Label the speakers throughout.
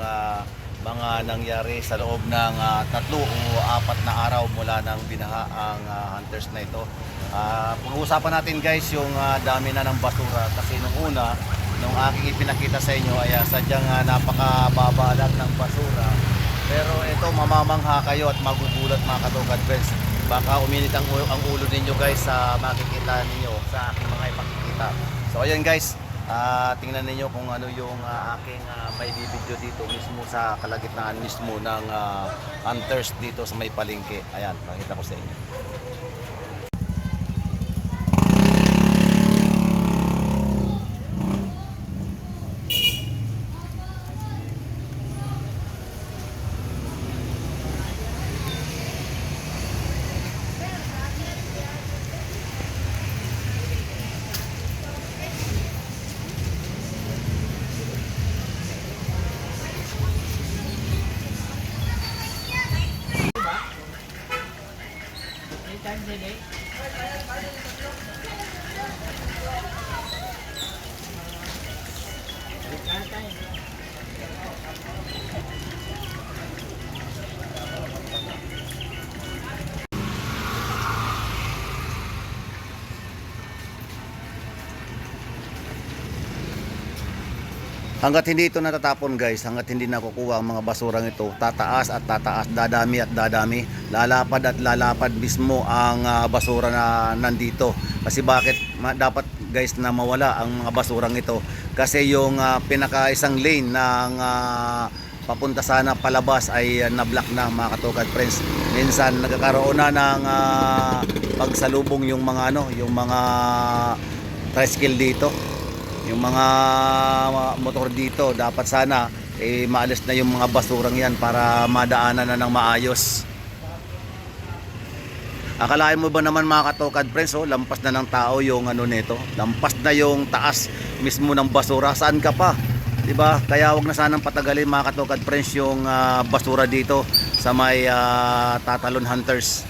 Speaker 1: ah, mga nangyari sa loob ng ah, tatlo o apat na araw mula nang binaha ang ah, hunters na ito. Ah, pag-uusapan natin guys yung ah, dami na ng basura kasi nung una, nung aking ipinakita sa inyo ay ah, sadyang uh, napakababalag ng basura. Pero ito mamamangha kayo at magugulat mga katukad friends. Baka uminit ang, ang ulo ninyo guys sa makikita ninyo sa aking mga ipakikita. So ayun guys, ah, tingnan ninyo kung ano yung ah, aking uh, may video dito mismo sa kalagitnaan mismo ng ah, hunters dito sa may palengke. Ayan, pakita ko sa inyo. দেবে। Hanggat hindi ito natatapon guys, hanggat hindi nakukuha ang mga basurang ito, tataas at tataas, dadami at dadami, lalapad at lalapad mismo ang ah, basura na nandito. Kasi bakit ma- dapat guys na mawala ang mga basurang ito? Kasi yung ah, pinaka isang lane ng ah, papunta sana palabas ay uh, na-block na mga katukad friends. Minsan nagkakaroon na ng ah, pagsalubong yung mga ano, yung mga tricycle dito yung mga motor dito dapat sana eh, maalis na yung mga basurang yan para madaanan na ng maayos. Akalain mo ba naman mga katokad friends oh, lampas na ng tao yung ano nito? Lampas na yung taas mismo ng basura. Saan ka pa? Di ba kaya wag na sanang patagalin mga katokad friends yung ah, basura dito sa may ah, tatalon hunters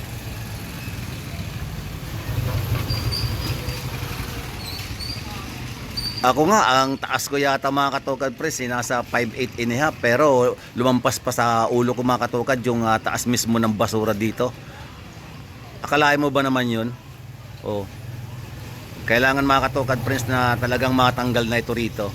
Speaker 1: Ako nga, ang taas ko yata mga katokad pres, eh, nasa 5'8 and a half. Pero lumampas pa sa ulo ko mga katokad yung ah, taas mismo ng basura dito. Akalain mo ba naman yun? Oh. Kailangan mga katokad pres na talagang matanggal na ito rito.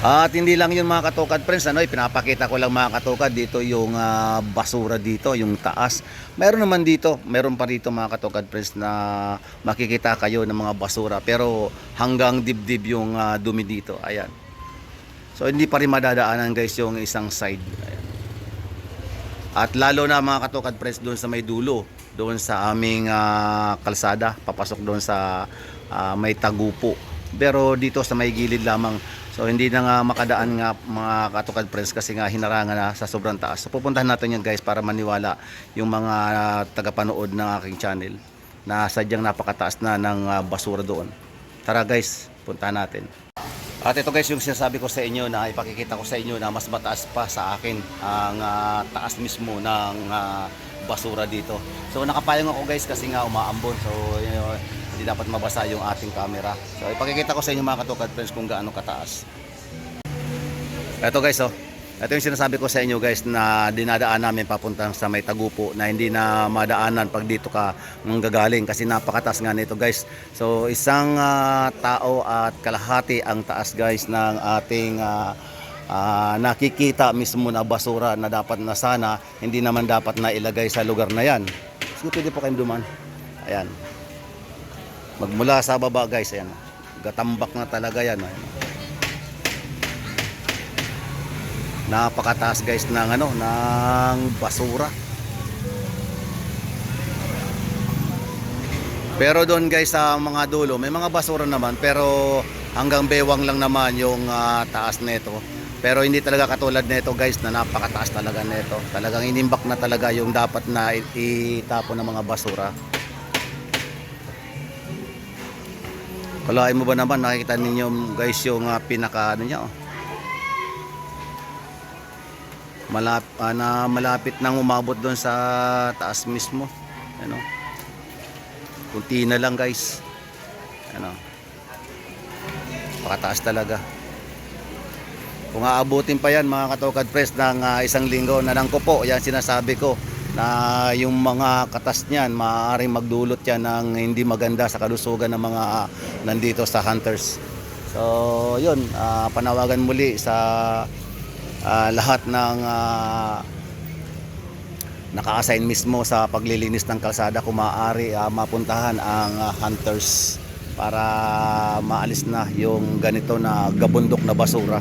Speaker 1: At hindi lang yun mga katokad friends, ano, pinapakita ko lang mga katokad dito yung ah, basura dito, yung taas. Meron naman dito, meron pa dito mga katokad friends na makikita kayo ng mga basura pero hanggang dibdib yung ah, dumi dito. Ayan. So hindi pa rin madadaanan guys yung isang side. Ayan. At lalo na mga katokad friends doon sa may dulo, doon sa aming ah, kalsada, papasok doon sa ah, may tagupo. Pero dito sa may gilid lamang. So hindi na nga makadaan nga mga katukad friends kasi nga hinarangan na sa sobrang taas. So pupuntahan natin yan guys para maniwala yung mga ah, tagapanood ng aking channel na sadyang napakataas na ng ah, basura doon. Tara guys, puntahan natin. At ito guys yung sinasabi ko sa inyo na ipakikita ko sa inyo na mas mataas pa sa akin ang ah, taas mismo ng ah, basura dito. So nakapayong ako guys kasi nga umaambon. So yun, hindi dapat mabasa yung ating camera. So ipakikita ko sa inyo mga katukad friends kung gaano kataas. Ito guys oh. Ito yung sinasabi ko sa inyo guys na dinadaan namin papunta sa may tagupo na hindi na madaanan pag dito ka manggagaling kasi napakataas nga nito guys. So isang ah, tao at kalahati ang taas guys ng ating ah, ah, nakikita mismo na basura na dapat na sana hindi naman dapat na ilagay sa lugar na yan. Sige pwede po kayong duman. Ayan. Magmula sa baba guys, ayan. Gatambak na talaga yan. Ayan. Napakataas guys ng ano, ng basura. Pero doon guys sa mga dulo, may mga basura naman pero hanggang bewang lang naman yung ah, taas nito. Pero hindi talaga katulad nito guys na napakataas talaga nito. Talagang inimbak na talaga yung dapat na itapon ng mga basura. Kalahin mo ba naman nakikita ninyo guys yung ah, pinaka ano niya oh. Malap, ah, na malapit nang umabot doon sa taas mismo. Ano? Kunti na lang guys. Ano. Pakataas talaga. Kung aabutin pa yan mga katokad press ng ah, isang linggo na lang ko po, yan sinasabi ko na yung mga katas niyan maaaring magdulot yan ng hindi maganda sa kalusugan ng mga ah, nandito sa hunters. So, yun, ah, panawagan muli sa ah, lahat ng ah, naka-assign mismo sa paglilinis ng kalsada kung maaari ah, mapuntahan ang ah, hunters para maalis na yung ganito na gabundok na basura.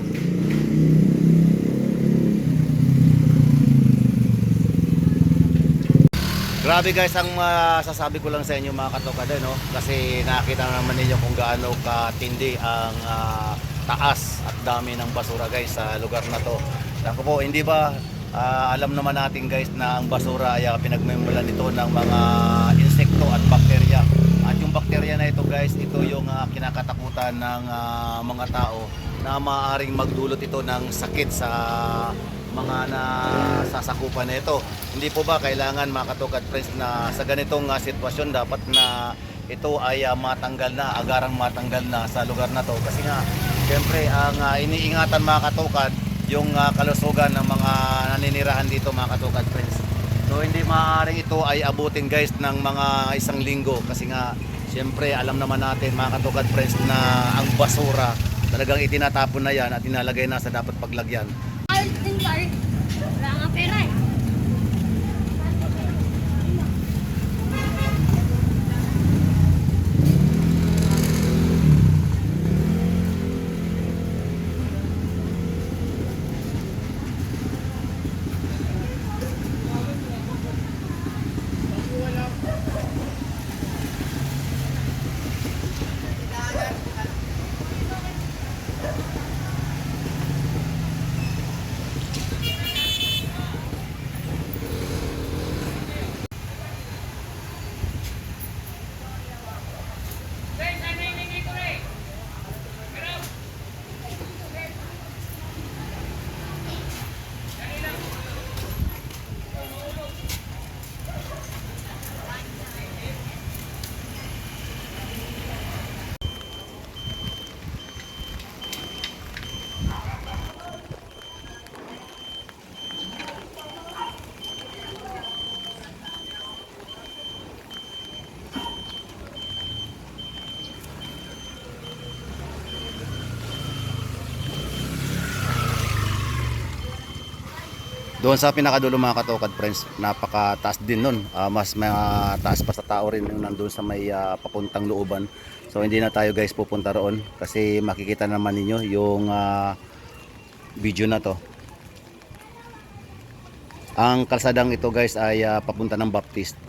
Speaker 1: Grabe guys ang masasabi ko lang sa inyo mga katokada no kasi nakita naman ninyo kung gaano katindi ang ah, taas at dami ng basura guys sa lugar na to. Ako po, hindi ba ah, alam naman natin guys na ang basura ay ah, pinagmumulan nito ng mga insekto at bakterya. At yung bakterya na ito guys, ito yung ah, kinakatakutan ng ah, mga tao na maaaring magdulot ito ng sakit sa mga nasasakupan na ito. Hindi po ba kailangan mga katukad friends na sa ganitong ah, sitwasyon dapat na ito ay ah, matanggal na, agarang matanggal na sa lugar na to kasi nga siyempre ang ah, iniingatan mga katukad yung ah, kalusugan ng mga naninirahan dito mga katukad friends. So hindi maaaring ito ay abutin guys ng mga isang linggo kasi nga siyempre alam naman natin mga katukad friends na ang basura talagang itinatapon na yan at inalagay na sa dapat paglagyan.
Speaker 2: sorry.
Speaker 1: Doon sa pinakadulo mga katokad friends, napakataas din nun. Ah, mas mataas pa sa tao rin yung nandun sa may ah, papuntang looban. So hindi na tayo guys pupunta roon kasi makikita naman ninyo yung ah, video na to. Ang kalsadang ito guys ay ah, papunta ng Baptist.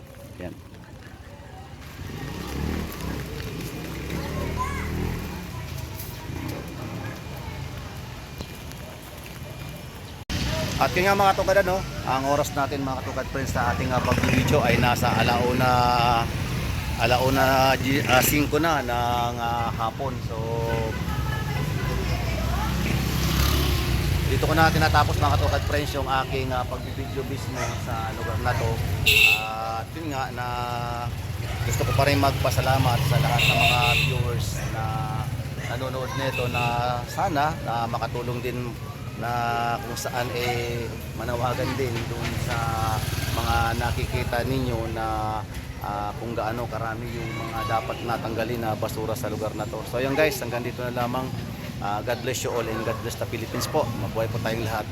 Speaker 1: At yun nga mga tukad ano, ang oras natin mga tukad friends sa ating uh, pag-video ay nasa alauna alauna gi- ah, 5 na ng ah, hapon. So dito ko na tinatapos mga tukad friends yung aking uh, pag-video business sa lugar na to. At yun nga na gusto ko pa rin magpasalamat sa lahat ng mga viewers na nanonood nito na sana na makatulong din na kung saan eh manawagan din doon sa mga nakikita ninyo na ah, kung gaano karami yung mga dapat natanggalin na basura sa lugar na to. So ayun guys, hanggang dito na lamang. Ah, God bless you all and God bless the Philippines po. Mabuhay po tayong lahat.